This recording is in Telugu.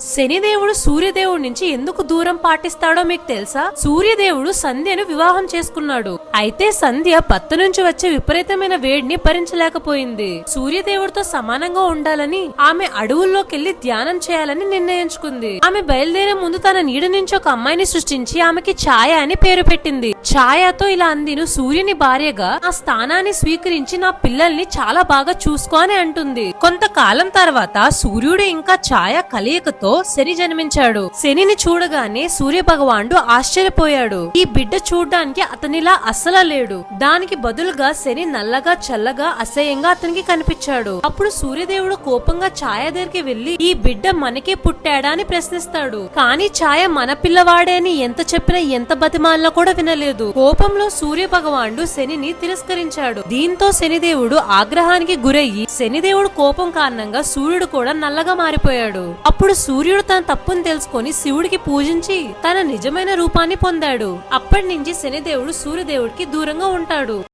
శనిదేవుడు సూర్యదేవుడి నుంచి ఎందుకు దూరం పాటిస్తాడో మీకు తెలుసా? సూర్యదేవుడు సంధ్యను వివాహం చేసుకున్నాడు. అయితే సంధ్య పత్తు నుంచి వచ్చే విపరీతమైన వేడిని భరించలేకపోయింది. సూర్యదేవుడితో సమానంగా ఉండాలని ఆమె అడవుల్లోకెళ్ళి ధ్యానం చేయాలని నిర్ణయించుకుంది. ఆమె బయలుదేరే ముందు తన నీడ నుంచి ఒక అమ్మాయిని సృష్టించి ఆమెకి ఛాయ అని పేరు పెట్టింది. ఛాయతో ఇలా అందిను సూర్యుని భార్యగా ఆ స్థానాన్ని స్వీకరించి నా పిల్లల్ని చాలా బాగా చూసుకో అని అంటుంది. కొంతకాలం తర్వాత సూర్యుడు ఇంకా ఛాయ కలయికతో శని జన్మించాడు. శనిని చూడగానే సూర్య భగవానుడు ఆశ్చర్యపోయాడు. ఈ బిడ్డ చూడడానికి అతనిలా అస్సలా లేడు. దానికి బదులుగా శని నల్లగా చల్లగా అసహ్యంగా అతనికి కనిపించాడు. అప్పుడు సూర్యదేవుడు కోపంగా ఛాయ దగ్గరికి వెళ్ళి ఈ బిడ్డ మనకే పుట్టాడా అని ప్రశ్నిస్తాడు. కానీ ఛాయ మన పిల్లవాడే అని ఎంత చెప్పినా ఎంత బతిమాలినా కూడా వినలేదు. కోపంలో సూర్య భగవానుడు శనిని తిరస్కరించాడు. దీంతో శనిదేవుడు ఆగ్రహానికి గురయ్యి శనిదేవుడు కోపం కారణంగా సూర్యుడు కూడా నల్లగా మారిపోయాడు. అప్పుడు సూర్యుడు తన తప్పును తెలుసుకొని శివుడికి పూజించి తన నిజమైన రూపాన్ని పొందాడు. అప్పటి నుంచి శనిదేవుడు సూర్యదేవుడికి దూరంగా ఉంటాడు.